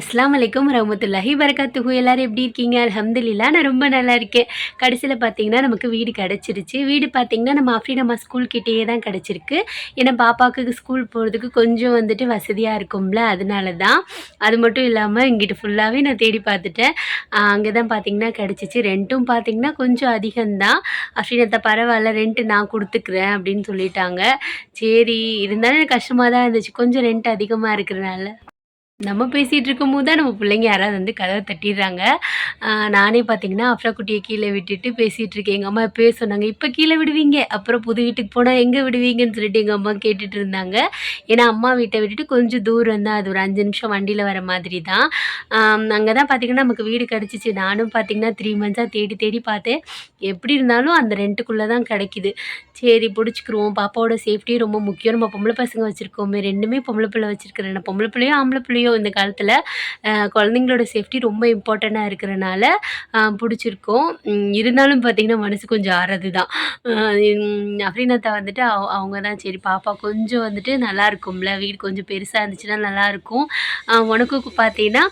அஸ்லாம் வலைக்கம் ரஹமத்துல்லாஹி வரகாத்துஹு எல்லாரும் எப்படி இருக்கீங்க? அலமதுல்லா நான் ரொம்ப நல்லா இருக்கேன். கடைசியில் பார்த்தீங்கன்னா நமக்கு வீடு கிடச்சிருச்சு. வீடு பார்த்தீங்கன்னா நம்ம ஆஃப்ரினம்மா நம்ம ஸ்கூல்கிட்டேயே தான் கிடச்சிருக்கு. ஏன்னா பாப்பாவுக்கு ஸ்கூல் போகிறதுக்கு கொஞ்சம் வந்துட்டு வசதியாக இருக்கும்ல அதனால தான் அது மட்டும் இல்லாமல் இங்கிட்டு ஃபுல்லாகவே நான் தேடி பார்த்துட்டேன். அங்கே தான் பார்த்தீங்கன்னா கிடச்சிச்சு. ரெண்ட்டும் பார்த்தீங்கன்னா கொஞ்சம் அதிகம்தான். அஃப்ரீனத்தை பரவாயில்ல ரெண்ட்டு நான் கொடுத்துக்கிறேன் அப்படின்னு சொல்லிட்டாங்க. சரி இருந்தாலும் எனக்கு கஷ்டமாக தான் இருந்துச்சு. கொஞ்சம் ரெண்ட் அதிகமாக இருக்கிறனால. நம்ம பேசிகிட்டு இருக்கும்போது தான் நம்ம பிள்ளைங்க யாராவது வந்து கதவை தட்டிடுறாங்க. நானே பார்த்தீங்கன்னா அஃப்ரா குட்டியை கீழே விட்டுட்டு பேசிகிட்டு இருக்கேன். எங்கள் அம்மா எப்போயே சொன்னாங்க இப்போ கீழே விடுவீங்க அப்புறம் புது வீட்டுக்கு போனால் எங்கே விடுவீங்கன்னு சொல்லிட்டு எங்கள் அம்மா கேட்டுட்டு இருந்தாங்க. ஏன்னா அம்மா வீட்டை விட்டுட்டு கொஞ்சம் தூரம் தான் அது ஒரு அஞ்சு நிமிஷம் வண்டியில் வர மாதிரி தான். அங்கே தான் பார்த்தீங்கன்னா நமக்கு வீடு கிடச்சிச்சு. நானும் பார்த்தீங்கன்னா த்ரீ மந்த்ஸாக தேடி தேடி பார்த்தேன் எப்படி இருந்தாலும் அந்த ரெண்ட்டுக்குள்ளே தான் கிடைக்குது. சரி பிடிச்சிக்கிருவோம். பாப்பாவோட சேஃப்டி ரொம்ப முக்கியம். நம்ம பொம்பளை பசங்க வச்சுருக்கோமே ரெண்டுமே பொம்பளை பிள்ளை வச்சுருக்கிறேன். பொம்பளை பிள்ளையோ ஆம்பளை பிள்ளையோ இந்த காலத்தில் குழந்தைங்களோட சேஃப்டி ரொம்ப இம்பார்ட்டண்ட்டாக இருக்கிறனால பிடிச்சிருக்கோம். இருந்தாலும் பார்த்திங்கன்னா மனசு கொஞ்சம் ஆறது தான் அஃப்ரீனாத்தா வந்துட்டு அவங்க தான் சரி பாப்பா கொஞ்சம் வந்துட்டு நல்லா இருக்கும்ல வீடு கொஞ்சம் பெருசாக இருந்துச்சுன்னா நல்லாயிருக்கும் உனக்கும் பார்த்தீங்கன்னா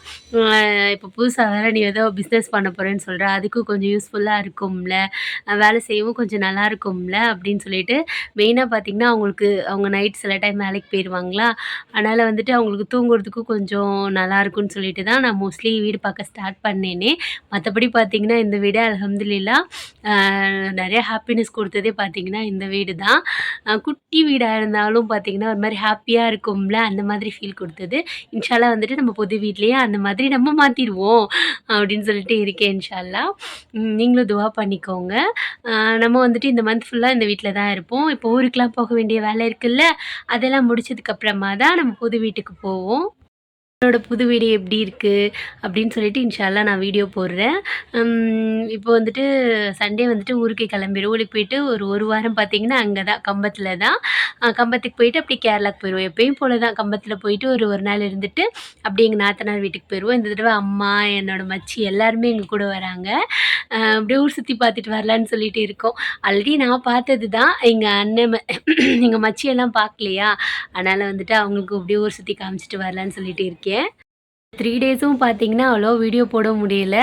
இப்போ புதுசாக வேறு நீ ஏதோ பிஸ்னஸ் பண்ண போகிறேன்னு சொல்கிற அதுக்கும் கொஞ்சம் யூஸ்ஃபுல்லாக இருக்கும்ல. வேலை செய்யவும் கொஞ்சம் நல்லா இருக்கும்ல அப்படின்னு சொல்லிட்டு மெயினாக பார்த்தீங்கன்னா அவங்களுக்கு அவங்க நைட் சில டைம் வேலைக்கு போயிடுவாங்களா அதனால் வந்துட்டு அவங்களுக்கு தூங்குறதுக்கும் கொஞ்சம் கொஞ்சம் நல்லாயிருக்குன்னு சொல்லிட்டு தான் நான் மோஸ்ட்லி வீடு பார்க்க ஸ்டார்ட் பண்ணேனே. மற்றபடி பார்த்தீங்கன்னா இந்த வீடு அலமதுல்லா நிறைய ஹாப்பினஸ் கொடுத்ததே பார்த்தீங்கன்னா இந்த வீடு தான். குட்டி வீடாக இருந்தாலும் பார்த்தீங்கன்னா ஒரு மாதிரி ஹாப்பியாக இருக்கும்ல அந்த மாதிரி ஃபீல் கொடுத்தது. இன்ஷால்லா வந்துட்டு நம்ம புது வீட்லேயே அந்த மாதிரி நம்ம மாற்றிடுவோம் அப்படின்னு சொல்லிட்டு இருக்கேன் இன்ஷால்லா. நீங்களும் துவா பண்ணிக்கோங்க. நம்ம வந்துட்டு இந்த மந்த் ஃபுல்லாக இந்த வீட்டில் தான் இருப்போம். இப்போ ஊருக்கெலாம் போக வேண்டிய வேலை இருக்குல்ல அதெல்லாம் முடிச்சதுக்கப்புறமா தான் நம்ம புது வீட்டுக்கு போவோம். என்னோட புது வீடு எப்படி இருக்குது அப்படின்னு சொல்லிட்டு இன்ஷால்லா நான் வீடியோ போடுறேன். இப்போ வந்துட்டு சண்டே வந்துட்டு ஊருக்கு கிளம்பிடும் ஊருக்கு போயிட்டு ஒரு ஒரு வாரம் பார்த்தீங்கன்னா அங்கே தான் கம்பத்தில் தான் கம்பத்துக்கு போயிட்டு அப்படியே கேரளாக்கு போயிடுவோம் எப்பயும் போல தான் கம்பத்தில் போயிட்டு ஒரு ஒரு நாள் இருந்துட்டு அப்படியே எங்கள் நாத்தனார் வீட்டுக்கு போயிடுவோம் இந்த தடவை அம்மா என்னோடய மச்சி எல்லாருமே எங்கள் கூட வராங்க. அப்படியே ஊர் சுற்றி பார்த்துட்டு வரலான்னு சொல்லிட்டு இருக்கோம். ஆல்ரெடி நான் பார்த்தது தான் எங்கள் அண்ணன் எங்கள் மச்சியெல்லாம் பார்க்கலையா? அதனால் வந்துட்டு அவங்களுக்கு அப்படியே ஊர் சுற்றி காமிச்சிட்டு வரலான்னு சொல்லிட்டு இருக்கேன். के த்ரீ டேஸும் பார்த்தீங்கன்னா அவ்வளோ வீடியோ போட முடியல.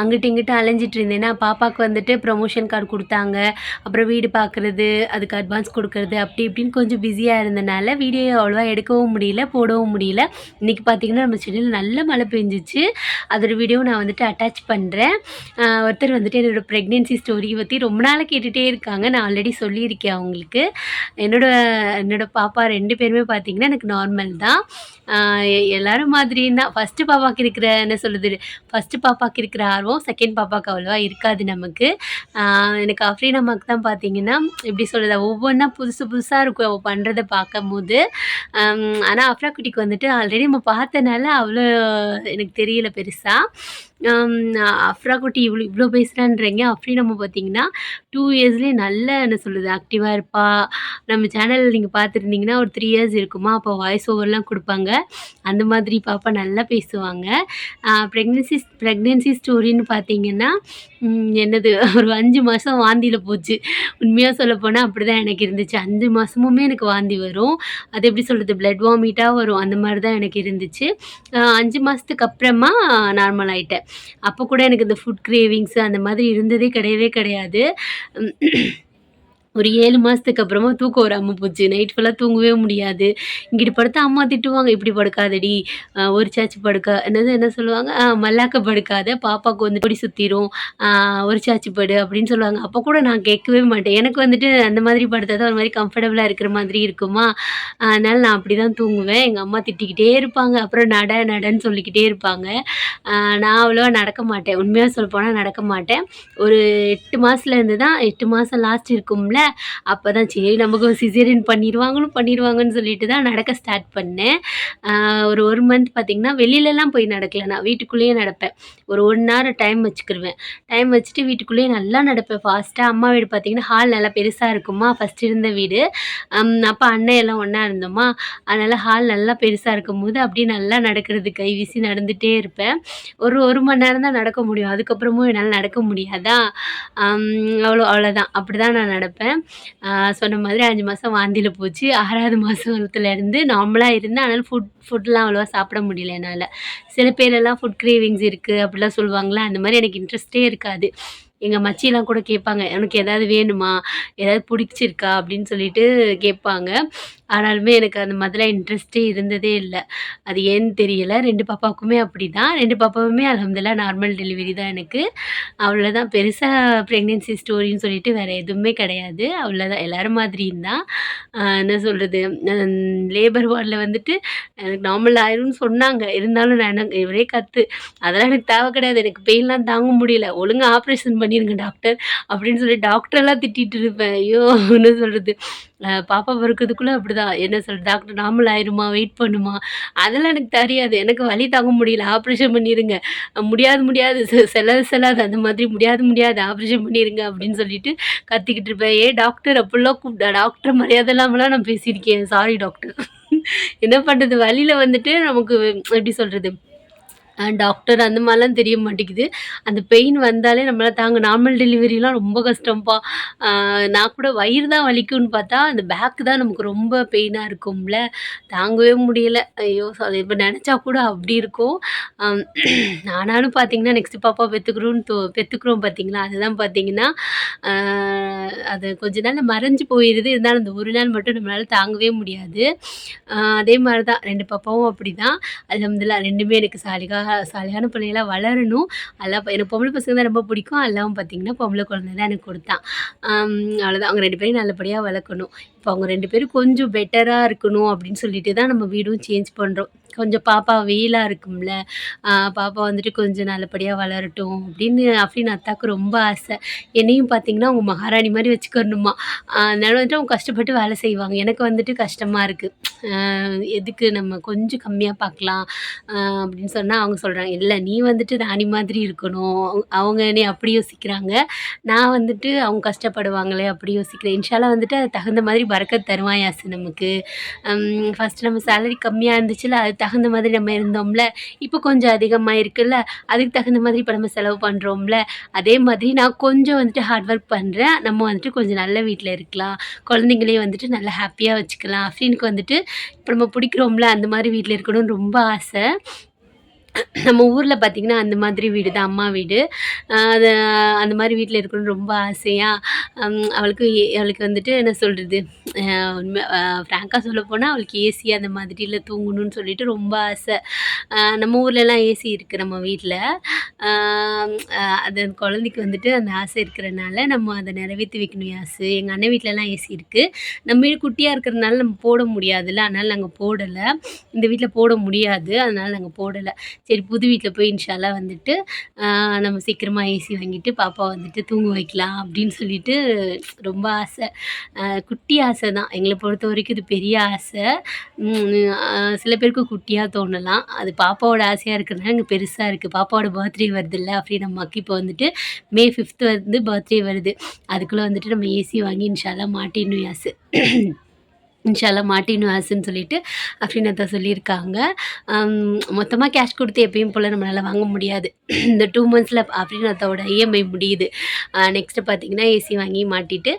அங்கிட்டு இங்கிட்ட அலைஞ்சிட்டு இருந்தேன்னா பாப்பாவுக்கு வந்துட்டு ப்ரொமோஷன் கார்டு கொடுத்தாங்க. அப்புறம் வீடு பார்க்குறது அதுக்கு அட்வான்ஸ் கொடுக்கறது அப்படி இப்படின்னு கொஞ்சம் பிஸியாக இருந்தனால வீடியோ அவ்வளோவா எடுக்கவும் முடியல போடவும் முடியல. இன்றைக்கி பார்த்தீங்கன்னா நம்ம செடியில் நல்ல மழை பெஞ்சிச்சு. அதோட வீடியோ நான் வந்துட்டு அட்டாச் பண்ணுறேன் ஒருத்தர் வந்துட்டு என்னோடய ப்ரெக்னென்சி ஸ்டோரி பற்றி ரொம்ப நாள் கேட்டுகிட்டே இருக்காங்க. நான் ஆல்ரெடி சொல்லியிருக்கேன் அவங்களுக்கு. என்னோடய என்னோடய பாப்பா ரெண்டு பேருமே பார்த்தீங்கன்னா எனக்கு நார்மல் தான். எல்லோரும் எல்லாரும் மாதிரியும் தான். ஃபஸ்ட்டு பாப்பாவுக்கு இருக்கிற என்ன சொல்லுது ஃபஸ்ட்டு பாப்பாவுக்கு இருக்கிற ஆர்வம் செகண்ட் பாப்பாவுக்கு அவ்வளோவா இருக்காது நமக்கு. எனக்கு அஃப்ரீன் அம்மாவுக்கு தான் பார்த்தீங்கன்னா எப்படி சொல்கிறது ஒவ்வொன்றா புதுசு புதுசாக இருக்கும் அவள் பண்ணுறதை பார்க்கும் போது ஆனால் அஃப்ரா குட்டிக்கு வந்துட்டு ஆல்ரெடி நம்ம பார்த்தனால அவ்வளோ எனக்கு தெரியல பெருசாக அஃப்ரா குட்டி இவ்வளோ இவ்வளோ பேசுகிறான்றீங்க அஃப்ரீன் நம்ம பார்த்தீங்கன்னா டூ இயர்ஸ்லேயே நல்ல என்ன சொல்லுது ஆக்டிவாக இருப்பா. நம்ம சேனல் நீங்கள் பார்த்துருந்தீங்கன்னா ஒரு த்ரீ இயர்ஸ் இருக்குமா? அப்போ வாய்ஸ் ஓவர்லாம் கொடுப்பாங்க. அந்த மாதிரி பாப்பா நல்லா பேசுவாங்க. ப்ரெக்னென்சி ப்ரெக்னென்சி ஸ்டோரின்னு பார்த்தீங்கன்னா என்னது ஒரு அஞ்சு மாதம் வாந்தியில் போச்சு. உண்மையாக சொல்லப்போனால் அப்படி தான் எனக்கு இருந்துச்சு. அஞ்சு மாதமுமே எனக்கு வாந்தி வரும். அது எப்படி சொல்கிறது பிளட் வாமிட்டாக வரும். அந்த மாதிரி தான் எனக்கு இருந்துச்சு. அஞ்சு மாதத்துக்கு அப்புறமா நார்மல் ஆகிட்டேன் அப்போ கூட எனக்கு இந்த ஃபுட் கிரேவிங்ஸ் அந்த மாதிரி இருந்ததே கிடையவே கிடையாது. ஒரு ஏழு மாதத்துக்கு அப்புறமா தூக்கம் வராமல் போச்சு. நைட் ஃபுல்லாக தூங்கவே முடியாது. இங்கிட்டு படுத்தா அம்மா திட்டுவாங்க இப்படி படுக்காதடி. ஒரு சாச்சு படுக்க என்னது என்ன சொல்லுவாங்க? மல்லாக்க படுக்காத. பாப்பாவுக்கு வந்து பொடி சுற்றிரும் ஒரு சாச்சு படு அப்படின்னு சொல்லுவாங்க. அப்போ கூட நான் கேட்கவே மாட்டேன். எனக்கு வந்துட்டு அந்த மாதிரி படுத்தா தான் ஒரு மாதிரி கம்ஃபர்டபுளாக இருக்கிற மாதிரி இருக்குமா? அதனால் நான் அப்படி தான் தூங்குவேன். எங்கள் அம்மா திட்டிக்கிட்டே இருப்பாங்க. அப்புறம் நட நடன்னு சொல்லிக்கிட்டே இருப்பாங்க. நான் அவ்வளோவா நடக்க மாட்டேன். உண்மையாக சொல்லப்போனால் நடக்க மாட்டேன். ஒரு எட்டு மாதத்துலேருந்து தான் எட்டு மாதம் லாஸ்ட் இருக்கும்ல அப்போ தான் சரி நமக்கு சிசேரியன் பண்ணிடுவாங்களும் பண்ணிடுவாங்கன்னு சொல்லிட்டு தான் நடக்க ஸ்டார்ட் பண்ணேன். ஒரு ஒரு மந்த் பார்த்திங்கன்னா வெளியிலலாம் போய் நடக்கல. நான் வீட்டுக்குள்ளேயே நடப்பேன். ஒரு ஒன் ஹவர் டைம் வச்சுக்கிருவேன். டைம் வச்சுட்டு வீட்டுக்குள்ளேயே நல்லா நடப்பேன் ஃபாஸ்ட்டாக அம்மா வீடு பார்த்திங்கன்னா ஹால் நல்லா பெருசாக இருக்குமா? ஃபஸ்ட் இருந்த வீடு. அப்போ அண்ணன் எல்லாம் ஒன்றா இருந்தோமா? அதனால் ஹால் நல்லா பெருசாக இருக்கும் போது அப்படியே நல்லா நடக்கிறது கை வீசி நடந்துகிட்டே இருப்பேன். ஒரு ஒரு மணி நேரம் தான் நடக்க முடியும். அதுக்கப்புறமும் என்னால் நடக்க முடியாதா? அவ்வளோ அவ்வளோதான். அப்படி தான் நான் நடப்பேன். சொன்ன மாதிரி அஞ்சு மாதம் வாந்தியில் போச்சு. ஆறாவது மாதத்துலேருந்து நார்மலாக இருந்தேன். ஆனால் ஃபுட் ஃபுட்லாம் அவ்வளவா சாப்பிட முடியல என்னால் சில பேரெல்லாம் ஃபுட் கிரேவிங்ஸ் இருக்குது அப்படிலாம் சொல்லுவாங்களே அந்த மாதிரி எனக்கு இன்ட்ரெஸ்ட்டே இருக்காது. எங்கள் மச்சிலாம் கூட கேட்பாங்க, "உனக்கு ஏதாவது வேணுமா? ஏதாவது பிடிச்சிருக்கா அப்படின்னு சொல்லிட்டு கேட்பாங்க. ஆனாலுமே எனக்கு அந்த மாதிரிலாம் இன்ட்ரெஸ்ட்டே இருந்ததே இல்லை அது ஏன்னு தெரியலை ரெண்டு பாப்பாவுக்குமே அப்படி தான் ரெண்டு பாப்பாவுமே அல்ஹம்துலில்லாஹ் நார்மல் டெலிவரி தான் எனக்கு. அவ்வளோதான் பெருசாக ப்ரெக்னென்சி ஸ்டோரின்னு சொல்லிட்டு வேறு எதுவுமே கிடையாது. அவ்வளோதான் எல்லோரும் மாதிரியும் தான். என்ன சொல்கிறது லேபர் வார்டில் வந்துட்டு எனக்கு நார்மல் ஆயிரும்னு சொன்னாங்க. இருந்தாலும் நான் என்ன ஒரே கற்று அதெல்லாம் எனக்கு தேவை கிடையாது. எனக்கு பெயின்லாம் தாங்க முடியல. ஒழுங்கா ஆப்ரேஷன் பண்ணிடுங்க டாக்டர் அப்படின்னு சொல்லி டாக்டரெல்லாம் திட்டிட்டு இருப்பேன். ஐயோ! என்ன சொல்கிறது பாப்பா பாப்பா அப்படி அப்படிதான். என்ன சொல்கிறது டாக்டர் நார்மல் ஆயிருமா? வெயிட் பண்ணுமா? அதெல்லாம் எனக்கு தெரியாது. எனக்கு வழி தாங்க முடியல. ஆப்ரேஷன் பண்ணிடுங்க முடியாது முடியாது செலவு செல்லாது செல்லாது அந்த மாதிரி முடியாது முடியாது ஆப்ரேஷன் பண்ணிடுங்க அப்படின்னு சொல்லிட்டு கத்திக்கிட்டு இருப்பேன். ஏன் டாக்டர் அப்படிலாம் கூப்பிட்டா டாக்டர் மரியாதை இல்லாமலாம் நான் பேசியிருக்கேன். Sorry doctor. என்ன பண்ணுறது வழியில் வந்துட்டு நமக்கு எப்படி சொல்கிறது டாக்டர் அந்த மாதிரிலாம் தெரிய மாட்டேங்குது. அந்த பெயின் வந்தாலே நம்மளால் தாங்க நார்மல் டெலிவரிலாம் ரொம்ப கஷ்டம்ப்பா. நான் கூட வயிறு தான் வலிக்கும்னு பார்த்தா, அந்த பேக்கு தான் நமக்கு ரொம்ப பெயினாக இருக்கும்ல. தாங்கவே முடியல. ஐயோ! அதை இப்போ நினச்சா கூட அப்படி இருக்கும். நானும் ஆனாலும் பார்த்தீங்கன்னா, நெக்ஸ்ட் பாப்பா பெற்றுக்கிறோன்னு தோ பெற்றுக்குறோம் பார்த்தீங்களா, அதுதான் பார்த்தீங்கன்னா, அது கொஞ்ச நாள் மறைஞ்சு போயிடுது இருந்தாலும் அந்த ஒரு நாள் மட்டும் நம்மளால் தாங்கவே முடியாது. அதே மாதிரி தான் ரெண்டு பாப்பாவும் அப்படி தான் அது ரெண்டுமே எனக்கு சாலிகா சாலையான பிள்ளைகளாக வளரணும். எல்லாம் எனக்கு பொம்பளை பசங்க தான் ரொம்ப பிடிக்கும். எல்லாவும் பார்த்தீங்கன்னா, பொம்பளை குழந்தை தான் எனக்கு கொடுத்தான் அவ்வளோதான். அவங்க ரெண்டு பேரும் நல்லபடியாக வளர்க்கணும். இப்போ அவங்க ரெண்டு பேரும் கொஞ்சம் பெட்டராக இருக்கணும் அப்படின்னு சொல்லிட்டு தான் நம்ம வீடும் சேஞ்ச் பண்ணுறோம் கொஞ்சம் பாப்பா வெயிலாக இருக்கும்ல, பாப்பா வந்துட்டு கொஞ்சம் நல்லபடியாக வளரட்டும் அப்படின்னு அப்படின்னு அத்தாக்கு ரொம்ப ஆசை. என்னையும் பார்த்தீங்கன்னா, அவங்க மகாராணி மாதிரி வச்சுக்கணுமா. அதனால வந்துட்டு அவங்க கஷ்டப்பட்டு வேலை செய்வாங்க. எனக்கு வந்துட்டு கஷ்டமாக இருக்குது எதுக்கு நம்ம கொஞ்சம் கம்மியாக பார்க்கலாம். அப்படின்னு சொன்னால் அவங்க சொல்கிறாங்க இல்லை நீ வந்துட்டு ராணி மாதிரி இருக்கணும்." அவங்க என்னை அப்படி யோசிக்கிறாங்க. நான் வந்துட்டு அவங்க கஷ்டப்படுவாங்களே அப்படி யோசிக்கிறேன். இன்ஷா வந்துட்டு அது தகுந்த மாதிரி பறக்க தருவாயாசு நமக்கு. ஃபஸ்ட்டு நம்ம சேலரி கம்மியாக இருந்துச்சுல்ல, அது தகுந்த மாதிரி நம்ம இருந்தோம்ல. இப்போ கொஞ்சம் அதிகமாக இருக்குல்ல, அதுக்கு தகுந்த மாதிரி இப்போ நம்ம செலவு பண்ணுறோம்ல அதே மாதிரி நான் கொஞ்சம் வந்துட்டு ஹார்ட் ஒர்க் பண்ணுறேன் நம்ம வந்துட்டு கொஞ்சம் நல்ல வீட்டில் இருக்கலாம். குழந்தைங்களையும் வந்துட்டு நல்லா ஹாப்பியாக வச்சுக்கலாம். அஃப்ரீனுக்கு வந்துட்டு இப்போ நம்ம பிடிக்கிறோம்ல, அந்த மாதிரி வீட்டில் இருக்கணும்னு ரொம்ப ஆசை. நம்ம ஊரில் பார்த்திங்கன்னா அந்த மாதிரி வீடு தான் அம்மா வீடு. அது அந்த மாதிரி வீட்டில் இருக்கணும்னு ரொம்ப ஆசையாக அவளுக்கு அவளுக்கு வந்துட்டு என்ன சொல்கிறது உண்மை ஃப்ராங்காக சொல்ல போனால் அவளுக்கு ஏசி அந்த மாதிரியில் தூங்கணும்னு சொல்லிட்டு ரொம்ப ஆசை. நம்ம ஊர்லலாம் ஏசி இருக்குது நம்ம வீட்டில் அது குழந்தைக்கு வந்துட்டு அந்த ஆசை இருக்கிறனால நம்ம அதை நிறைவேற்றி வைக்கணும் ஆசை எங்கள் அண்ணன் வீட்லலாம் ஏசி இருக்குது நம்ம வீடு குட்டியாக இருக்கிறதுனால நம்ம போட முடியாதுல்ல, அதனால் நாங்கள் போடலை இந்த வீட்டில் போட முடியாது. அதனால் நாங்கள் போடலை சரி புது வீட்டில் போய் இன்ஷாலாக வந்துட்டு, நம்ம சீக்கிரமாக ஏசி வாங்கிட்டு பாப்பா வந்துட்டு தூங்க வைக்கலாம் அப்படின்னு சொல்லிட்டு ரொம்ப ஆசை. குட்டி ஆசை தான். எங்களை பொறுத்த வரைக்கும் இது பெரிய ஆசை. சில பேருக்கு குட்டியாக தோணலாம். அது பாப்பாவோட ஆசையாக இருக்கிறதுனால எனக்கு பெருசாக இருக்குது பாப்பாவோட பர்த்டே வருதுல்ல, அஃப்ரீன் அம்மாக்கு இப்போ வந்துட்டு மே 5த் வந்து பர்த்டே வருது. அதுக்குள்ளே வந்துட்டு நம்ம ஏசி வாங்கி இன்ஷாலாக அல்லாஹ் மாட்டிடணும் ஆசை இன்ஷால்லா அல்லாஹ் மாட்டிடணும் சொல்லிட்டு அப்படின்னு தான் சொல்லியிருக்காங்க. மொத்தமாக கேஷ் கொடுத்து எப்பயும் போல் நம்மளால் வாங்க முடியாது. இந்த டூ மந்த்ஸில் அப்படின்னு அதோட இஎம்ஐ முடியுது. நெக்ஸ்ட்டு பார்த்தீங்கன்னா, ஏசி வாங்கி மாட்டிட்டு,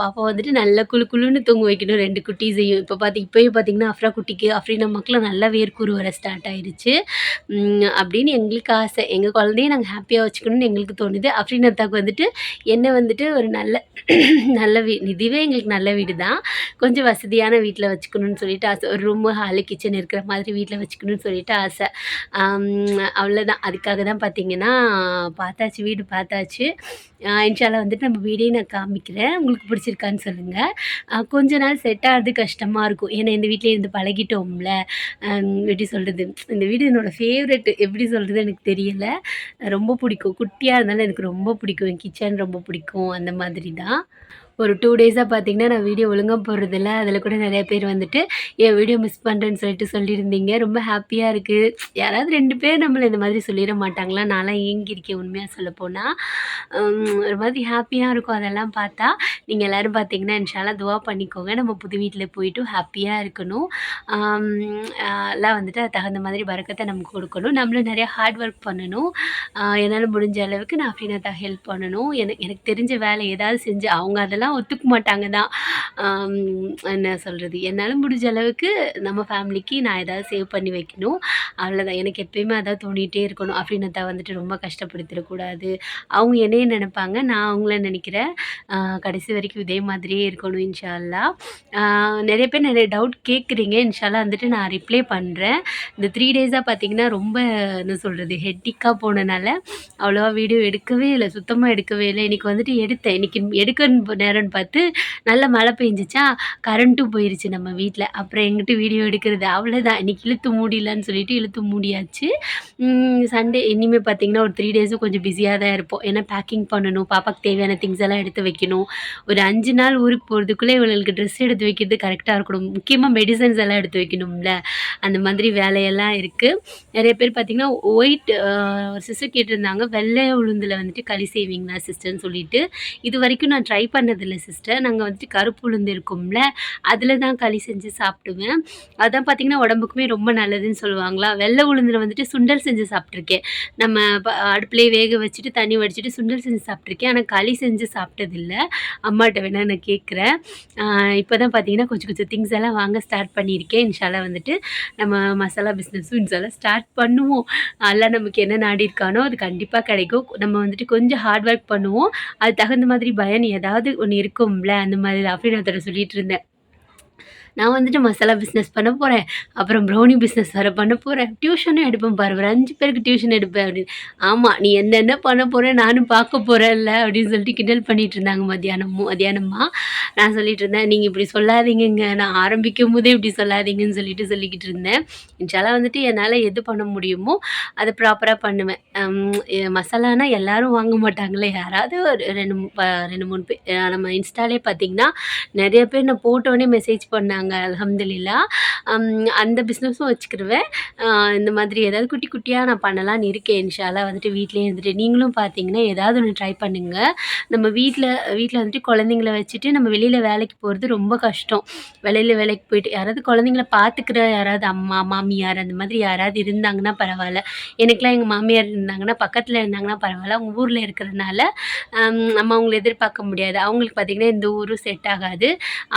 பாப்பா வந்துட்டு நல்லா குளு குளுன்னு தூங்க வைக்கணும் ரெண்டு குட்டீஸையும். இப்போ பார்த்து இப்போயும் பார்த்தீங்கன்னா, அஃப்ரா குட்டிக்கு, அஃப்ரீன் மக்களும் நல்லா வேர்க்கூறு வர ஸ்டார்ட் ஆயிடுச்சு அப்படின்னு எங்களுக்கு ஆசை. எங்கள் குழந்தைய நாங்கள் ஹாப்பியாக வச்சுக்கணும்னு எங்களுக்கு தோணுது. அஃப்ரீன் வந்துட்டு என்ன வந்துட்டு ஒரு நல்ல நல்ல வீ இதுவே எங்களுக்கு நல்ல வீடு தான். கொஞ்சம் வசதி வசதியான வீட்டில் வச்சுக்கணும்னு சொல்லிட்டு ஆசை. ஒரு ரூமு, ஹாலு, கிச்சன் இருக்கிற மாதிரி வீட்டில் வச்சுக்கணும்னு சொல்லிட்டு ஆசை. அவ்வளோதான். அதுக்காக தான் பார்த்தீங்கன்னா, பார்த்தாச்சு வீடு பார்த்தாச்சு. இன்ஷால வந்துட்டு நம்ம வீடையும் நான் காமிக்கிறேன். உங்களுக்கு பிடிச்சிருக்கான்னு சொல்லுங்கள் கொஞ்ச நாள் செட் ஆகிறது கஷ்டமாக இருக்கும். ஏன்னா இந்த வீட்லயே இருந்து பழகிட்டோம்ல. எப்படி சொல்கிறது இந்த வீடு என்னோடய ஃபேவரெட் எப்படி சொல்கிறது எனக்கு தெரியல. ரொம்ப பிடிக்கும். குட்டியாக இருந்தாலும் எனக்கு ரொம்ப பிடிக்கும். என் கிச்சன் ரொம்ப பிடிக்கும். அந்த மாதிரி தான். ஒரு டூ டேஸாக பார்த்தீங்கன்னா, நான் வீடியோ ஒழுங்காக போடுறதில்ல. அதில் கூட நிறைய பேர் வந்துட்டு, என் வீடியோ மிஸ் பண்ணுறேன்னு சொல்லிட்டு சொல்லியிருந்தீங்க. ரொம்ப ஹாப்பியாக இருக்குது யாராவது ரெண்டு பேர் நம்மளை இந்த மாதிரி சொல்லிட மாட்டாங்களா? நான்லாம் ஏங்கியிருக்கேன் உண்மையாக சொல்லப்போனால் ஒரு மாதிரி ஹாப்பியாக இருக்கும் அதெல்லாம் பார்த்தா. நீங்கள் எல்லோரும் பார்த்தீங்கன்னா, இன்ஷா துவா பண்ணிக்கோங்க. நம்ம புது வீட்டில் போயிட்டு ஹாப்பியாக இருக்கணும். எல்லாம் வந்துட்டு அதுக்கு தகுந்த மாதிரி வரக்கத்தை நமக்கு கொடுக்கணும். நம்மளும் நிறைய ஹார்ட் ஒர்க் பண்ணணும். என்னால் முடிஞ்ச அளவுக்கு நான் அப்படின்னா தான் ஹெல்ப் பண்ணணும். எனக்கு எனக்கு தெரிஞ்ச வேலை ஏதாவது செஞ்சு அவங்க அதெல்லாம் வீட்லலாம் ஒத்துக்க மாட்டாங்க தான். என்ன சொல்கிறது என்னால் முடிஞ்ச அளவுக்கு நம்ம ஃபேமிலிக்கு நான் ஏதாவது சேவ் பண்ணி வைக்கணும். அவ்வளோதான். எனக்கு எப்பயுமே அதான் தோண்டிகிட்டே இருக்கணும். அஃப்ரீனத்த வந்துட்டு ரொம்ப கஷ்டப்படுத்திடக்கூடாது அவங்க என்னைய நினைப்பாங்க நான் அவங்கள நினைக்கிறேன் கடைசி வரைக்கும் இதே மாதிரியே இருக்கணும் இன்ஷால்லா நிறைய பேர் நிறைய டவுட் கேட்குறீங்க. இன்ஷால்லா வந்துட்டு நான் ரிப்ளை பண்ணுறேன் இந்த த்ரீ டேஸாக பார்த்தீங்கன்னா, ரொம்ப என்ன சொல்கிறது ஹெட்டிக்காக போனனால அவ்வளோவா வீடியோ எடுக்கவே இல்லை சுத்தமாக எடுக்கவே இல்லை இன்றைக்கி வந்துட்டு எடுத்தேன். இன்னைக்கு எடுக்க நேரம்னு பார்த்து நல்ல மழை பெஞ்சிச்சா கரண்ட்டும் போயிருச்சு நம்ம வீட்டில் அப்புறம் எங்கிட்டு வீடியோ எடுக்கிறது? அவ்வளோதான். இன்னைக்கு இழுத்து மூடிடலான்னு சொல்லிட்டு இழுத்து மூடியாச்சு. சண்டே இனிமேல் பார்த்தீங்கன்னா, ஒரு த்ரீ டேஸும் கொஞ்சம் பிஸியாக தான் இருப்போம். ஏன்னா பேக்கிங் பண்ணணும். பாப்பாக்கு தேவையான திங்ஸ் எல்லாம் எடுத்து வைக்கணும். ஒரு அஞ்சு நாள் ஊருக்கு போகிறதுக்குள்ளே இவங்களுக்கு ட்ரெஸ் எடுத்து வைக்கிறது கரெக்டாக இருக்கணும். முக்கியமாக மெடிசன்ஸ் எல்லாம் எடுத்து வைக்கணும்ல. அந்த மாதிரி வேலையெல்லாம் இருக்குது நிறைய பேர் பார்த்தீங்கன்னா, ஒயிட் ஒரு சிஸ்டர் கேட்டிருந்தாங்க. வெள்ளை உளுந்தில் வந்துட்டு களி செய்வீங்களா சிஸ்டர்னு சொல்லிட்டு. இதுவரைக்கும் நான் ட்ரை பண்ணது இல்லை சிஸ்டர். நாங்கள் வந்துட்டு கருப்பு உளுந்து இருக்கும்ல, அதில் தான் களி செஞ்சு சாப்பிடுவேன். அதான் பார்த்தீங்கன்னா, உடம்புக்குமே ரொம்ப நல்லதுன்னு சொல்லுவாங்களா. வெள்ளை உளுந்தில் வந்துட்டு சுண்டல் செஞ்சு சாப்பிட்ருக்கேன் நம்ம ப வேக வச்சுட்டு, தண்ணி வடிச்சுட்டு சுண்டல் செஞ்சு சாப்பிட்ருக்கேன் ஆனால் களி செஞ்சு சாப்பிட்டதில்ல. அம்மாட்ட வேணா நான் கேட்குறேன். இப்போ தான் பார்த்தீங்கன்னா, கொஞ்சம் கொஞ்சம் திங்ஸ் எல்லாம் வாங்க ஸ்டார்ட் பண்ணியிருக்கேன். இன்ஷா வந்துட்டு நம்ம மசாலா பிஸ்னஸும் இன்ஷா ஸ்டார்ட் பண்ணுவோம். அதெல்லாம் நமக்கு என்ன நாடியிருக்கானோ அது கண்டிப்பாக கிடைக்கும். நம்ம வந்துட்டு கொஞ்சம் ஹார்ட் ஒர்க் பண்ணுவோம். அதுக்கு தகுந்த மாதிரி பயன் ஏதாவது ஒன்று ஒன்று இருக்கும்ல. அந்த மாதிரி தான் ஒருத்தர் சொல்லிட்டு இருந்தேன். நான் வந்துட்டு மசாலா பிஸ்னஸ் பண்ண போகிறேன் அப்புறம் ப்ரௌனி பிஸ்னஸ் வேறு பண்ண போகிறேன் டியூஷனும் எடுப்பேன் பாரு. ஒரு அஞ்சு பேருக்கு டியூஷன் எடுப்பேன் அப்படின்னு. ஆமாம் நீ என்னென்ன பண்ண போகிறேன் நானும் பார்க்க போறேன்ல அப்படின்னு சொல்லிட்டு கிண்டல் பண்ணிட்டு இருந்தாங்க மத்தியானமும் மத்தியானமா. நான் சொல்லிட்டு இருந்தேன், நீங்கள் இப்படி சொல்லாதீங்கங்க. நான் ஆரம்பிக்கும்போதே இப்படி சொல்லாதீங்கன்னு சொல்லிட்டு சொல்லிக்கிட்டு இருந்தேன். இன்ஷா வந்துட்டு என்னால் எது பண்ண முடியுமோ, அதை ப்ராப்பராக பண்ணுவேன். மசாலானா எல்லாரும் வாங்க மாட்டாங்களே யாராவது ஒரு ரெண்டு ப 2, 3 பேர் நம்ம இன்ஸ்டாலே பார்த்தீங்கன்னா, நிறைய பேர் நான் போட்டோன்னே மெசேஜ் பண்ணாங்க. அல்ஹம்துலில்லாஹ். அலமதுல்லா அந்த பிஸ்னஸும் வச்சுக்கிடுவேன் இந்த மாதிரி ஏதாவது குட்டி குட்டியாக நான் பண்ணலான்னு இருக்கேன். இன்ஷாலாக வந்துட்டு வீட்லேயே இருந்துட்டு நீங்களும் பார்த்தீங்கன்னா, ஏதாவது ஒன்று ட்ரை பண்ணுங்கள் நம்ம வீட்டில் வீட்டில் வந்துட்டு குழந்தைங்கள வச்சுட்டு நம்ம வெளியில் வேலைக்கு போகிறது ரொம்ப கஷ்டம். வெளியில வேலைக்கு போயிட்டு யாராவது குழந்தைங்கள பார்த்துக்கிற யாராவது அம்மா, மாமியார் அந்த மாதிரி யாராவது இருந்தாங்கன்னா பரவாயில்ல எனக்குலாம் எங்கள் மாமியார் இருந்தாங்கன்னா, பக்கத்தில் இருந்தாங்கன்னா பரவாயில்ல அவங்க ஊரில் இருக்கிறதுனால, நம்ம அவங்கள எதிர்பார்க்க முடியாது. அவங்களுக்கு பார்த்தீங்கன்னா, எந்த ஊரும் செட் ஆகாது.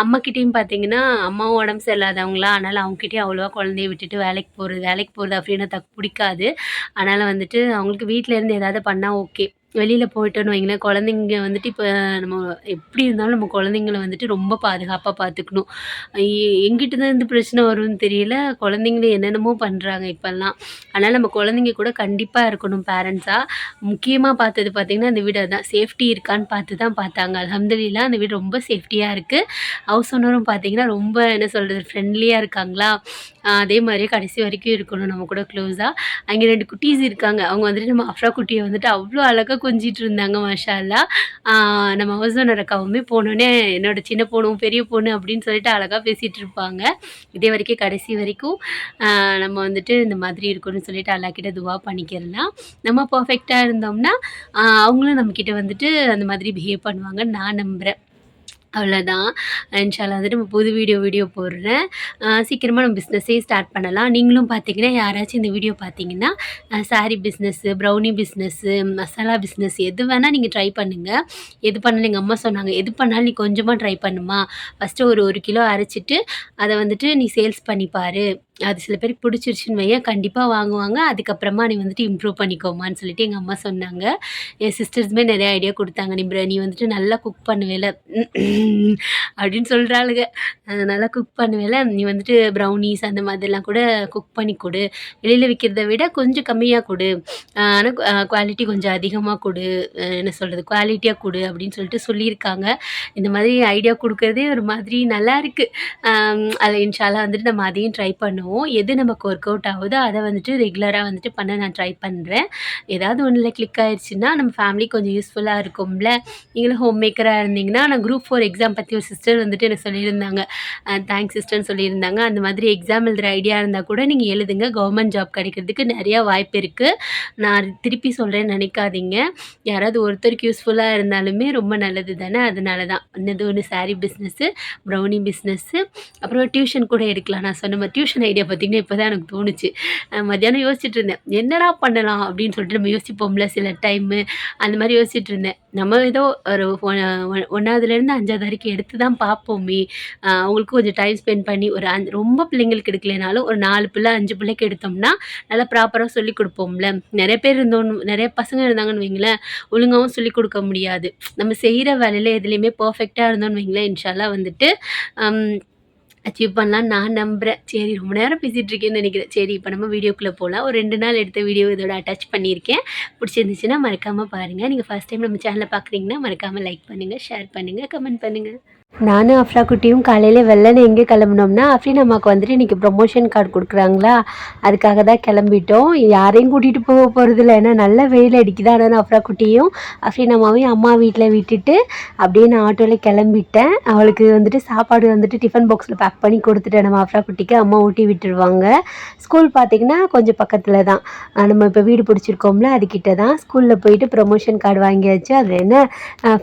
அம்மாக்கிட்டேயும் பார்த்தீங்கன்னா, அம்மாவும் உடம்பு சரியில்லாதவங்களா, அதனால் அவங்ககிட்டயும் அவ்வளவா குழந்தைய விட்டுட்டு வேலைக்கு போகிறது வேலைக்கு போகிறது அப்படின்னு தக்கு பிடிக்காது அதனால் வந்துட்டு அவங்களுக்கு வீட்டிலேருந்து ஏதாவது பண்ணால் ஓகே. வெளியில் போயிட்டோன்னு வைங்களேன், குழந்தைங்க வந்துட்டு இப்போ நம்ம எப்படி இருந்தாலும் நம்ம குழந்தைங்கள வந்துட்டு ரொம்ப பாதுகாப்பாக பார்த்துக்கணும். எ தான் இருந்து பிரச்சனை வரும்னு தெரியல. குழந்தைங்கள என்னென்னமோ பண்ணுறாங்க இப்போல்லாம் அதனால் நம்ம குழந்தைங்க கூட கண்டிப்பாக இருக்கணும் பேரண்ட்ஸாக முக்கியமாக பார்த்தது பார்த்திங்கன்னா அந்த வீடு அதுதான் சேஃப்டி இருக்கான்னு பார்த்து தான் பார்த்தாங்க. அல்ஹம்துலில்லாஹ் அந்த வீடு ரொம்ப சேஃப்டியாக இருக்குது ஹவுஸ் ஓனரும் பார்த்தீங்கன்னா, ரொம்ப என்ன சொல்கிறது ஃப்ரெண்ட்லியாக இருக்காங்களா. அதே மாதிரியே கடைசி வரைக்கும் இருக்கணும் நம்ம கூட க்ளோஸாக அங்கே ரெண்டு குட்டீஸ் இருக்காங்க. அவங்க வந்துட்டு நம்ம அஃப்ரா குட்டியை வந்துட்டு அவ்வளோ அழகாக கொஞ்சிட்டு இருந்தாங்க மாஷா நம்ம ஹவுஸ் ஓனர் அக்காவுமே போனோனே, என்னோட சின்ன பொண்ணும் பெரிய பொண்ணு அப்படின்னு சொல்லிட்டு அழகாக பேசிகிட்டு இருப்பாங்க. இதே வரைக்கும் கடைசி வரைக்கும் நம்ம வந்துட்டு இந்த மாதிரி இருக்கணும்னு சொல்லிட்டு அல்லாக்கிட்ட துவா பண்ணிக்கிறலாம். நம்ம பர்ஃபெக்டாக இருந்தோம்னா, அவங்களும் நம்மக்கிட்ட வந்துட்டு அந்த மாதிரி பிஹேவ் பண்ணுவாங்கன்னு நான் நம்புகிறேன் அவ்வளோதான். இன்ஷா வந்து வந்துட்டு நம்ம புது வீடியோ வீடியோ போடுறேன். சீக்கிரமாக நம்ம பிஸ்னஸே ஸ்டார்ட் பண்ணலாம். நீங்களும் பார்த்தீங்கன்னா, யாராச்சும் இந்த வீடியோ பார்த்தீங்கன்னா, அ sari brownie business masala business எது வேணால் நீங்கள் ட்ரை பண்ணுங்கள் எது பண்ணாலும் எங்கள் அம்மா சொன்னாங்க, "எது பண்ணாலும் நீ கொஞ்சமாக ட்ரை பண்ணுமா ஃபர்ஸ்ட்டு ஒரு ஒரு கிலோ அரைச்சிட்டு அதை வந்துட்டு நீ சேல்ஸ் பண்ணிப்பார் அது சில பேருக்கு பிடிச்சிருச்சுன்னு வையன் கண்டிப்பாக வாங்குவாங்க. அதுக்கப்புறமா நீ வந்துட்டு இம்ப்ரூவ் பண்ணிக்கோமான்னு" சொல்லிட்டு எங்கள் அம்மா சொன்னாங்க. என் சிஸ்டர்ஸுமே நிறைய ஐடியா கொடுத்தாங்க "நீ ப்ர நீ வந்துட்டு நல்லா குக் பண்ணுவேல அப்படின்னு சொல்கிறாளுங்க நல்லா குக் பண்ணுவேல நீ வந்துட்டு ப்ரௌனீஸ் அந்த மாதிரிலாம் கூட குக் பண்ணி கொடு வெளியில் விற்கிறத விட கொஞ்சம் கம்மியாக கொடு ஆனால் குவாலிட்டி கொஞ்சம் அதிகமாக கொடு என்ன சொல்கிறது குவாலிட்டியாக கொடு அப்படின்னு சொல்லிட்டு சொல்லியிருக்காங்க. இந்த மாதிரி ஐடியா கொடுக்குறதே ஒரு மாதிரி நல்லாயிருக்கு. இருக்குது அதில இன்ஷா வந்துட்டு நம்ம அதையும் ட்ரை பண்ணுவோம். எது நமக்கு ஒர்க் அவுட் ஆகுதோ, அதை வந்துட்டு ரெகுலராக வந்துட்டு பண்ண நான் ட்ரை பண்ணுறேன் ஏதாவது ஒன்றில் கிளிக் ஆயிடுச்சுன்னா நம்ம ஃபேமிலி கொஞ்சம் யூஸ்ஃபுல்லாக இருக்கும்ல. நீங்களும் ஹோம் மேக்கராக இருந்தீங்கன்னா, நான் குரூப் ஃபோர் எக்ஸாம் பற்றி ஒரு சிஸ்டர் வந்துட்டு எனக்கு சொல்லியிருந்தாங்க. தேங்க்ஸ் சிஸ்டர்ன்னு சொல்லியிருந்தாங்க. அந்த மாதிரி எக்ஸாம் எழுதுகிற ஐடியா இருந்தால் கூட நீங்கள் எழுதுங்க. கவர்மெண்ட் ஜாப் கிடைக்கிறதுக்கு நிறையா வாய்ப்பு இருக்குது நான் திருப்பி சொல்கிறேன்னு நினைக்காதீங்க யாராவது ஒருத்தருக்கு யூஸ்ஃபுல்லாக இருந்தாலுமே ரொம்ப நல்லது தானே. அதனால தான். இன்னது ஒன்று சாரீ பிஸ்னஸு, ப்ரௌனி பிஸ்னஸ்ஸு அப்புறம் டியூஷன் கூட எடுக்கலாம். நான் சொன்ன டியூஷன் ஐடியா ஐடியா பார்த்தீங்கன்னா இப்போ தான் எனக்கு தோணுச்சு. மத்தியானம் யோசிச்சுட்டு இருந்தேன். என்னடா பண்ணலாம் அப்படின்னு சொல்லிட்டு நம்ம யோசிப்போம்ல சில டைமு அந்த மாதிரி யோசிச்சுட்டு இருந்தேன். நம்ம ஏதோ ஒரு ஒன்றாவதுலேருந்து அஞ்சாவது வரைக்கும் எடுத்து தான் பார்ப்போமே அவங்களுக்கும் கொஞ்சம் டைம் ஸ்பெண்ட் பண்ணி ஒரு அஞ்சு ரொம்ப பிள்ளைங்களுக்கு எடுக்கலைனாலும் ஒரு நாலு பிள்ளை அஞ்சு பிள்ளைக்கு எடுத்தோம்னா நல்லா ப்ராப்பராக சொல்லி கொடுப்போம்ல. நிறைய பேர் இருந்தோன்னு நிறைய பசங்க இருந்தாங்கன்னு வைங்களேன் ஒழுங்காகவும் சொல்லிக் கொடுக்க முடியாது. நம்ம செய்கிற வேலையில் எதுலேயுமே பர்ஃபெக்டாக இருந்தோம்னு வைங்களேன் இன்ஷால்லாம் வந்துட்டு அச்சீவ் பண்ணலாம். நான் நம்புகிறேன் சரி ரொம்ப நேரம் பேசிகிட்டு இருக்கேன்னு நினைக்கிறேன். சரி இப்போ நம்ம வீடியோக்குள்ளே போகலாம் ஒரு ரெண்டு நாள் எடுத்த வீடியோ இதோட அட்டாச் பண்ணியிருக்கேன். பிடிச்சிருந்துச்சுன்னா மறக்காமல் பாருங்கள் நீங்கள் ஃபஸ்ட் டைம் நம்ம சேனலை பார்க்குறீங்கன்னா மறக்காமல் லைக் பண்ணுங்கள் ஷேர் பண்ணுங்கள் கமெண்ட் பண்ணுங்கள் நானும் அஃப்ரா குட்டியும் காலையில் வெள்ளனை எங்கே கிளம்புனோம்னா அஃப்ரின் அம்மாவுக்கு வந்துட்டு இன்றைக்கி ப்ரொமோஷன் கார்டு கொடுக்குறாங்களா? அதுக்காக தான் கிளம்பிட்டோம். யாரையும் கூட்டிகிட்டு போக போகிறது இல்லை. ஏன்னா நல்ல வெயில் அடிக்குது. ஆனால் அஃப்ரா குட்டியும் அஃப்ரின் அம்மாவையும் அம்மா வீட்டில் விட்டுட்டு அப்படியே நான் ஆட்டோவில் கிளம்பிட்டேன். அவளுக்கு வந்துட்டு சாப்பாடு வந்துட்டு டிஃபன் பாக்ஸில் பேக் பண்ணி கொடுத்துட்டேன். நம்ம அஃப்ரா குட்டிக்கு அம்மா ஊட்டி விட்டுருவாங்க. ஸ்கூல் பார்த்திங்கன்னா கொஞ்சம் பக்கத்தில் தான். நம்ம இப்போ வீடு பிடிச்சிருக்கோம்ல அதுக்கிட்ட தான். ஸ்கூலில் போயிட்டு ப்ரொமோஷன் கார்டு வாங்கியாச்சு. அதில் என்ன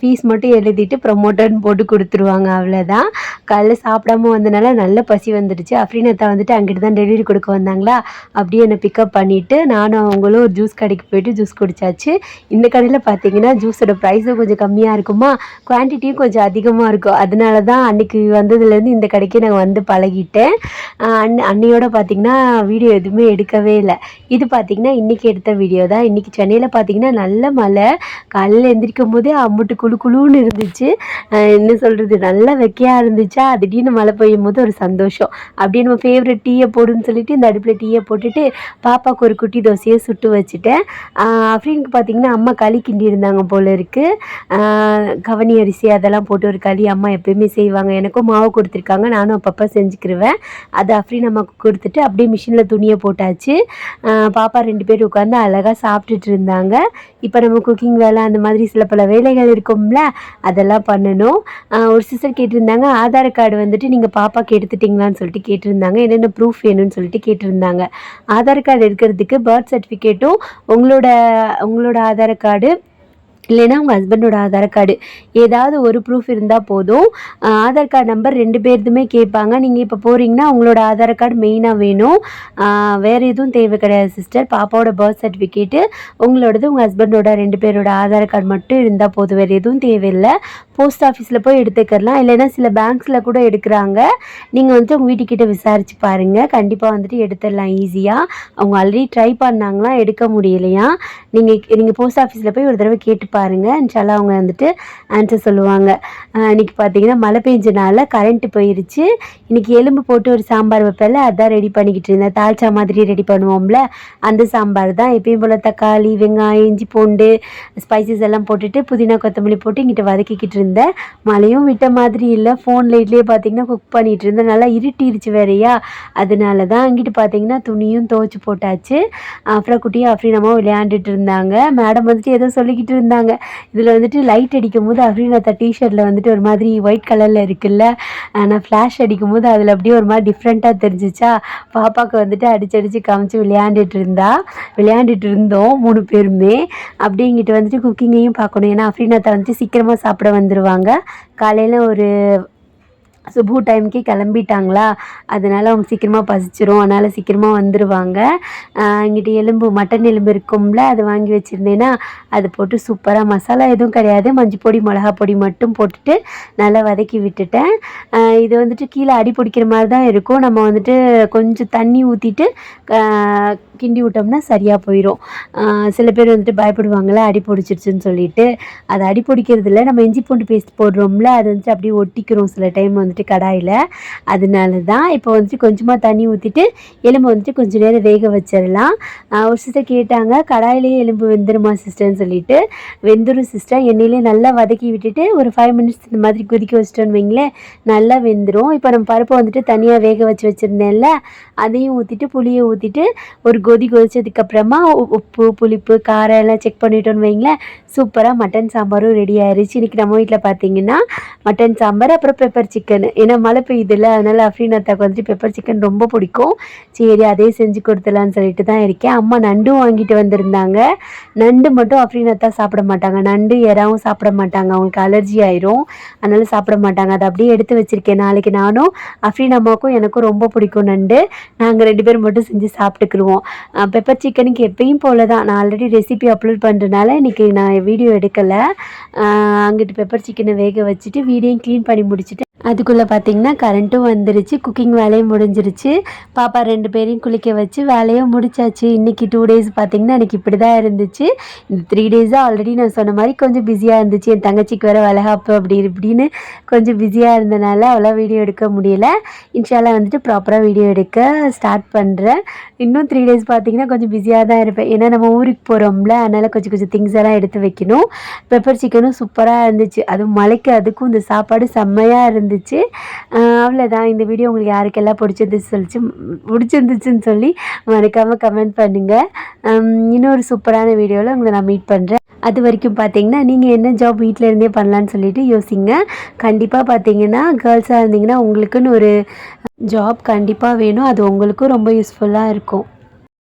ஃபீஸ் மட்டும் எழுதிட்டு ப்ரொமோட்டர்னு போட்டு கொடுத்துருவாங்க. அவ்வளோதான் காலைல சாப்பிடாம வந்தனால நல்ல பசி வந்துடுச்சு. அஃப்ரீனத்தா வந்துட்டு அங்கிட்டு தான் டெலிவரி கொடுக்க வந்தாங்களா? அப்படியே என்னை பிக்கப் பண்ணிவிட்டு நானும் அவங்களும் ஒரு ஜூஸ் கடைக்கு போயிட்டு ஜூஸ் குடிச்சாச்சு. இந்த கடையில் பார்த்தீங்கன்னா ஜூஸோட ப்ரைஸும் கொஞ்சம் கம்மியாக இருக்குமா? குவான்டிட்டியும் கொஞ்சம் அதிகமாக இருக்கும். அதனால தான் அன்றைக்கி வந்ததுலேருந்து இந்த கடைக்கு நான் வந்து பழகிட்டேன். அன் அன்னையோட பார்த்தீங்கன்னா வீடியோ எதுவுமே எடுக்கவே இல்லை. இது பார்த்தீங்கன்னா இன்றைக்கி எடுத்த வீடியோ தான். இன்றைக்கி சென்னையில் பார்த்தீங்கன்னா நல்ல மழை. காலையில் எந்திரிக்கும் போதே அம்முட்டு குழு குழுன்னு இருந்துச்சு. என்ன சொல்கிறது நல்லா வெக்கையாக இருந்துச்சா? திடீர்னு மழை பெய்யும் போது ஒரு சந்தோஷம். அப்படியே நம்ம ஃபேவரட் டீயை போடுன்னு சொல்லிட்டு இந்த அடுப்பில் டீயை போட்டுட்டு பாப்பாவுக்கு ஒரு குட்டி தோசையை சுட்டு வச்சுட்டேன். ஆஹ் அஃப்ரீனுக்கு பார்த்தீங்கன்னா அம்மா களி கிண்டி இருந்தாங்க போல இருக்குது கவனி அரிசி அதெல்லாம் போட்டு ஒரு களி அம்மா எப்பயுமே செய்வாங்க. எனக்கும் மாவு கொடுத்துருக்காங்க. நானும் அப்பப்போ செஞ்சுக்கிருவேன். அது அஃப்ரீன் அம்மாவுக்கு கொடுத்துட்டு அப்படியே மிஷினில் துணியை போட்டாச்சு. பாப்பா ரெண்டு பேர் உட்காந்து அழகாக சாப்பிட்டுட்டு இருந்தாங்க. இப்போ நம்ம குக்கிங் வேலை அந்த மாதிரி சில பல வேலைகள் இருக்கும்ல அதெல்லாம் பண்ணணும். ஒரு சிஸ்டர் கேட்டிருந்தாங்க ஆதார் கார்டு வந்துட்டு நீங்கள் பாப்பாக்கு எடுத்துட்டிங்களான்னு சொல்லிட்டு கேட்டிருந்தாங்க. என்னென்ன ப்ரூஃப் வேணும்னு சொல்லிட்டு கேட்டிருந்தாங்க. ஆதார் கார்டு எடுக்கிறதுக்கு பர்த் சர்டிஃபிகேட்டும் உங்களோட உங்களோட ஆதார் கார்டு இல்லைன்னா உங்கள் ஹஸ்பண்டோட ஆதார் கார்டு ஏதாவது ஒரு ப்ரூஃப் இருந்தால் போதும். ஆதார் கார்டு நம்பர் ரெண்டு பேர்துமே கேட்பாங்க. நீங்கள் இப்போ போகிறீங்கன்னா உங்களோட ஆதார் கார்டு மெயினாக வேணும். வேறு எதுவும் தேவை கிடையாது சிஸ்டர் பாப்பாவோட பர்த் சர்டிஃபிகேட்டு உங்களோடது உங்கள் ஹஸ்பண்டோட ரெண்டு பேரோட ஆதார் கார்டு மட்டும் இருந்தால் போதும். வேறு எதுவும் தேவையில்லை. போஸ்ட் ஆஃபீஸில் போய் எடுத்துக்கலாம். இல்லைன்னா சில பேங்க்ஸில் கூட எடுக்கிறாங்க. நீங்கள் வந்துட்டு உங்கள் வீட்டுக்கிட்ட விசாரிச்சு பாருங்கள் கண்டிப்பாக வந்துட்டு எடுத்துடலாம் ஈஸியாக அவங்க ஆல்ரெடி ட்ரை பண்ணாங்களாம் எடுக்க முடியலையா? நீங்கள் நீங்கள் போஸ்ட் ஆஃபீஸில் போய் ஒரு தடவை கேட்டு பாருங்கள் இன்ஷால்லா அவங்க வந்துட்டு ஆன்சர் சொல்லுவாங்க. ஆஹ் இன்னைக்கு பார்த்தீங்கன்னா மழை பெஞ்சனால கரண்ட்டு போயிருச்சு. இன்னைக்கு எலும்பு போட்டு ஒரு சாம்பார் வைப்பேன்ல அதான் ரெடி பண்ணிக்கிட்டு இருந்தேன். தால்ச்சா மாதிரி ரெடி பண்ணுவோம்ல அந்த சாம்பார் தான். எப்பயும் போல் தக்காளி வெங்காயம் இஞ்சி பூண்டு ஸ்பைசஸ் எல்லாம் போட்டுட்டு புதினா கொத்தமல்லி போட்டு இங்கிட்ட வதக்கிக்கிட்டு இருந்தேன். மழையும் விட்ட மாதிரி இல்லை. ஃபோன் லைட்லேயே பார்த்தீங்கன்னா குக் பண்ணிகிட்டு இருந்தேன். நல்லா இருட்டிருச்சு வேறையா. அதனால தான் அங்கிட்டு பார்த்தீங்கன்னா துணியும் துவச்சி போட்டாச்சு. அப்புறம் குட்டியும் அஃப்ரீனமாக விளையாண்டுட்டு இருந்தாங்க. மேடம் வந்துட்டு ஏதோ சொல்லிக்கிட்டு இருந்தாங்க. இதில் வந்துட்டு லைட் அடிக்கும் போது அஃப்ரீனத்தா டிஷர்ட்டில் வந்துட்டு ஒரு மாதிரி ஒயிட் கலரில் இருக்குல்ல. நான் ஃப்ளாஷ் அடிக்கும் போது அதில் அப்படியே ஒரு மாதிரி டிஃப்ரெண்ட்டாக தெரிஞ்சிச்சா பாப்பாவுக்கு வந்துட்டு அடிச்சு அடித்து காமிச்சு விளையாண்டுட்டு இருந்தா விளையாண்டுட்டு இருந்தோம் மூணு பேருமே. அப்படியே இங்கிட்டு வந்துட்டு குக்கிங்கையும் பார்க்கணும். ஏன்னா அஃப்ரீனாத்தா வந்துட்டு சீக்கிரமாக சாப்பிட வந்துடுவாங்க காலையில் ஒரு சுபு டைம்க்கே கிளம்பிட்டாங்களா? அதனால அவங்க சீக்கிரமாக பசிச்சிரும். அதனால் சீக்கிரமாக வந்துடுவாங்க இங்கிட்ட எலும்பு மட்டன் எலும்பு இருக்கும்ல அது வாங்கி வச்சுருந்தேன்னா அது போட்டு சூப்பராக மசாலா எதுவும் கிடையாது. மஞ்சள் பொடி மிளகா பொடி மட்டும் போட்டுட்டு நல்லா வதக்கி விட்டுட்டேன். இது வந்துட்டு கீழே அடி பிடிக்கிற மாதிரி தான் இருக்கும். நம்ம வந்துட்டு கொஞ்சம் தண்ணி ஊற்றிட்டு கிண்டி விட்டோம்னா சரியாக போயிடும் சில பேர் வந்துட்டு பயப்படுவாங்கள்ல அடி பிடிச்சிருச்சுன்னு சொல்லிட்டு. அது அடி பிடிக்கிறதுல நம்ம இஞ்சி பூண்டு பேஸ்ட் போடுறோம்ல அது வந்துட்டு அப்படியே ஒட்டிக்கிறோம் சில டைம் வந்துட்டு. கடாயில். அதனால தான் இப்போ வந்துட்டு கொஞ்சமாக தண்ணி ஊற்றிட்டு எலும்பு வந்துட்டு கொஞ்சம் நேரம் வேக வச்சிடலாம். ஒரு சிஸ்டர் கேட்டாங்க கடாயிலேயே எலும்பு வெந்துருமா சிஸ்டர்னு சொல்லிட்டு. வெந்துரும் சிஸ்டர் எண்ணெயிலே நல்லா வதக்கி விட்டுட்டு ஒரு ஃபைவ் மினிட்ஸ் இந்த மாதிரி கொதிக்க வச்சிட்டோன்னு வைங்களேன். நல்லா வெந்துடும் இப்போ நம்ம பருப்பை வந்துட்டு தனியாக வேக வச்சு வச்சுருந்தேன்ல அதையும் ஊற்றிட்டு புளியை ஊற்றிட்டு ஒரு கொதி கொதிச்சதுக்கப்புறமா உப்பு புளிப்பு காரம் எல்லாம் செக் பண்ணிட்டோன்னு வைங்களேன். சூப்பராக மட்டன் சாம்பாரும் ரெடி ஆயிருச்சு. இன்றைக்கி நம்ம வீட்டில் பார்த்தீங்கன்னா மட்டன் சாம்பார் அப்புறம் பெப்பர் சிக்கன் சிக்கன் ஏன்னா மழை பெய்யுதுல்ல அதனால் அஃப்ரீன் அத்தாக்கு வந்துட்டு பெப்பர் சிக்கன் ரொம்ப பிடிக்கும். சரி அதே செஞ்சு கொடுத்துலான்னு சொல்லிட்டு தான் இருக்கேன். அம்மா நண்டும் வாங்கிட்டு வந்திருந்தாங்க. நண்டு மட்டும் அஃப்ரீன் அத்தா சாப்பிட மாட்டாங்க. நண்டு எறாவும் சாப்பிட மாட்டாங்க. அவங்களுக்கு அலர்ஜி ஆயிரும். அதனால சாப்பிட மாட்டாங்க. அதை அப்படியே எடுத்து வச்சிருக்கேன். நாளைக்கு நானும் அஃப்ரீன் அம்மாவுக்கும் எனக்கும் ரொம்ப பிடிக்கும் நண்டு. நாங்கள் ரெண்டு பேரும் மட்டும் செஞ்சு சாப்பிட்டுக்குருவோம். பெப்பர் சிக்கனுக்கு எப்பயும் போல தான் நான் ஆல்ரெடி ரெசிபி அப்லோட் பண்ணுறதுனால இன்றைக்கி நான் வீடியோ எடுக்கலை. அங்கிட்டு பெப்பர் சிக்கனை வேக வச்சுட்டு வீடியோ க்ளீன் பண்ணி முடிச்சுட்டு அதுக்குள்ளே பார்த்தீங்கன்னா கரண்ட்டும் வந்துருச்சு. குக்கிங் வேலையும் முடிஞ்சிருச்சு. பாப்பா ரெண்டு பேரையும் குளிக்க வச்சு வேலையும் முடிச்சாச்சு. இன்றைக்கி டூ டேஸ் பார்த்தீங்கன்னா எனக்கு இப்படி தான் இருந்துச்சு. இந்த த்ரீ டேஸாக ஆல்ரெடி நான் சொன்ன மாதிரி கொஞ்சம் பிஸியாக இருந்துச்சு. என் தங்கச்சிக்கு வேறு வளகாப்பு அப்படி இப்படின்னு கொஞ்சம் பிஸியாக இருந்தனால அவ்வளோ வீடியோ எடுக்க முடியல. இன்ஷால்லா வந்துட்டு ப்ராப்பராக வீடியோ எடுக்க ஸ்டார்ட் பண்ணுறேன் இன்னும் த்ரீ டேஸ் பார்த்தீங்கன்னா கொஞ்சம் பிஸியாக தான் இருப்பேன். ஏன்னா நம்ம ஊருக்கு போகிறோம்ல அதனால் கொஞ்சம் கொஞ்சம் திங்ஸ் எல்லாம் எடுத்து வைக்கணும். பெப்பர் சிக்கனும் சூப்பராக இருந்துச்சு. அதுவும் மலைக்கு அதுக்கும் இந்த சாப்பாடு செம்மையாக இருந்துச்சு. ஆஹ் அவ்வளோதான் இந்த வீடியோ உங்களுக்கு யாருக்கெல்லாம் பிடிச்சிருந்துச்சு சொல்லிச்சு பிடிச்சிருந்துச்சுன்னு சொல்லி மறக்காமல் கமெண்ட் பண்ணுங்கள் இன்னொரு சூப்பரான வீடியோவில் உங்களை நான் மீட் பண்ணுறேன் அது வரைக்கும் பார்த்தீங்கன்னா நீங்கள் என்ன ஜாப் வீட்டில் இருந்தே பண்ணலான்னு சொல்லிட்டு யோசிங்க. கண்டிப்பாக பார்த்தீங்கன்னா கேர்ள்ஸாக இருந்தீங்கன்னா உங்களுக்குன்னு ஒரு ஜாப் கண்டிப்பாக வேணும். அது உங்களுக்கும் ரொம்ப யூஸ்ஃபுல்லாக இருக்கும்.